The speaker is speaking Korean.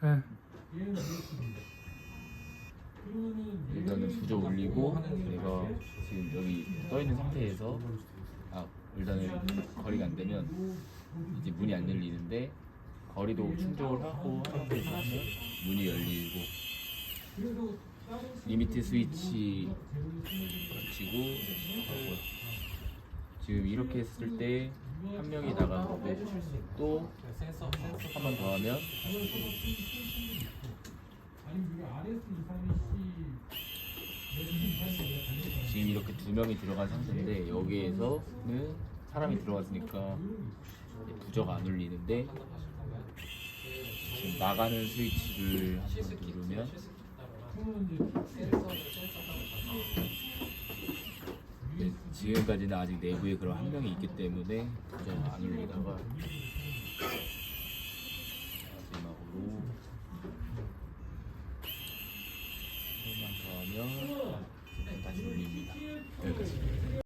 네. 일단은 부조 올리고 내가 지금 여기 떠 있는 상태에서 아 일단은 거리가 안 되면 이제 문이 안 열리는데 거리도 충족을 하고 하면 문이 열리고 리미트 스위치 걸치고 하고 지금 이렇게 했을 때 한 명이 나가고 또 한 번 더 하면? 지금 이렇게 두 명이 들어간 상태인데 여기에서는 사람이 들어갔으니까 부저가 안 울리는데 지금 나가는 스위치를 한번 누르면 지금까지는 아직 내부에 그런 한명이 있기 때문에 도저히 안 올리다가 마지막으로 한번더 하면 다시 올립니다. 여기까지.